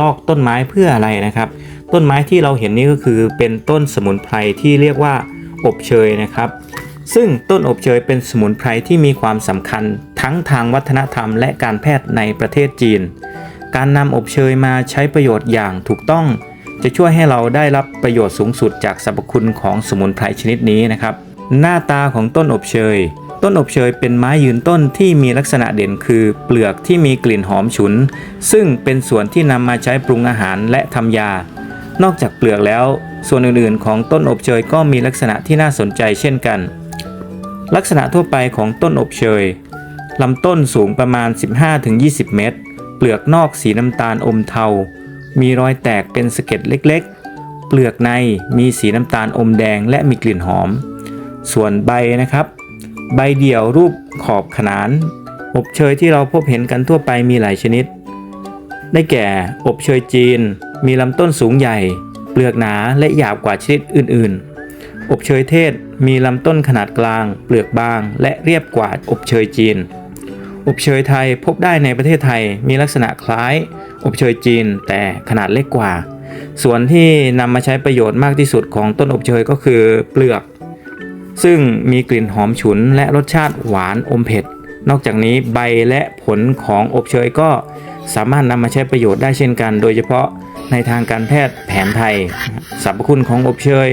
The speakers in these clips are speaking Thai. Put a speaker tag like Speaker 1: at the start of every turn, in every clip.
Speaker 1: ลอกต้นไม้เพื่ออะไรนะครับ ต้นไม้ที่เราเห็นนี่ก็คือเป็นต้นสมุนไพรที่เรียกว่าอบเชยนะครับ ซึ่งต้นอบเชยเป็นสมุนไพรที่มีความสำคัญทั้งทางวัฒนธรรมและการแพทย์ในประเทศจีน การนำอบเชยมาใช้ประโยชน์อย่างถูกต้อง จะช่วยให้เราได้รับประโยชน์สูงสุดจากสรรพคุณของสมุนไพรชนิดนี้นะครับ หน้าตาของต้นอบเชย ต้นอบเชยเป็นไม้ยืนต้นที่มีลักษณะเด่นคือเปลือกที่มีกลิ่นหอมฉุน ซึ่งเป็นส่วนที่นำมาใช้ปรุงอาหารและทำยา นอกจากเปลือกแล้ว ส่วนอื่นๆ ของต้นอบเชยก็มีลักษณะที่น่าสนใจเช่นกัน ลักษณะทั่วไปของต้นอบเชยลำต้นสูงประมาณ 15-20 เมตร เปลือกนอกสีน้ำตาลอมเทา มีรอยแตกเป็นสะเก็ดเล็กๆ เปลือกในมีสีน้ำตาลอมแดงและมีกลิ่นหอม ส่วนใบนะครับ ใบเดี่ยวรูปขอบขนาน อบเชยที่เราพบเห็นกันทั่วไปมีหลายชนิด ได้แก่อบเชยจีน มีลำต้นสูงใหญ่ เปลือกหนาและหยาบกว่าชนิดอื่น ๆ อบเชยเทศมีลำต้นขนาดกลาง เปลือกบาง และเรียบกว่าอบเชยจีน อบเชยไทยพบได้ในประเทศไทยมีลักษณะคล้าย อบเชยจีนแต่ขนาดเล็กกว่า ส่วนที่นำมาใช้ประโยชน์มากที่สุดของต้นอบเชยก็คือเปลือก ซึ่งมีกลิ่นหอมฉุนและรสชาติหวานอมเผ็ด นอกจากนี้ใบและผลของอบเชยก็สามารถนำมาใช้ประโยชน์ได้เช่นกัน โดยเฉพาะในทางการแพทย์แผนไทย สรรพคุณของอบเชย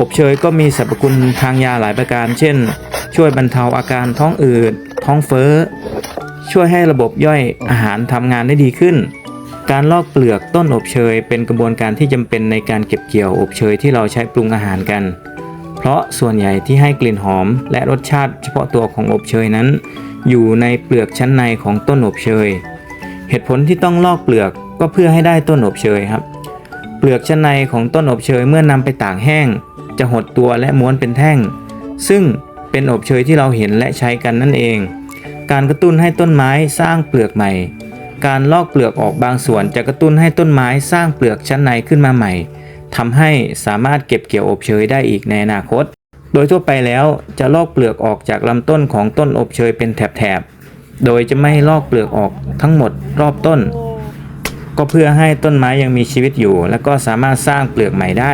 Speaker 1: อบเชยก็มีสรรพคุณทางยาหลายประการ เช่น ช่วยบรรเทาอาการท้องอืด ท้องเฟ้อ ช่วยให้ระบบย่อยอาหารทำงานได้ดีขึ้น การลอกเปลือกต้นอบเชย เป็นกระบวนการที่จำเป็นในการเก็บเกี่ยวอบเชยที่เราใช้ปรุงอาหารกัน เพราะส่วนใหญ่ที่ให้กลิ่นหอม และรสชาติเฉพาะตัวของอบเชยนั้น อยู่ในเปลือกชั้นในของต้นอบเชย เหตุผลที่ต้องลอกเปลือกก็เพื่อให้ได้ต้นอบเชยครับ เปลือกชั้นในของต้นอบเชยเมื่อนำไปตากแห้ง จะหดตัวและม้วนเป็นแท่ง ซึ่งเป็นอบเชยที่เราเห็นและใช้กันนั่นเอง การกระตุ้นให้ต้นไม้สร้างเปลือกใหม่ การลอกเปลือกออกบางส่วนจะกระตุ้นให้ต้นไม้สร้างเปลือกชั้นในขึ้นมาใหม่ ทำให้สามารถเก็บเกี่ยวอบเชยได้อีกในอนาคต โดยทั่วไปแล้วจะลอกเปลือกออกจากลำต้นของต้นอบเชยเป็นแถบๆ โดยจะไม่ลอกเปลือกออกทั้งหมดรอบต้น ก็เพื่อให้ต้นไม้ยังมีชีวิตอยู่ และก็สามารถสร้างเปลือกใหม่ได้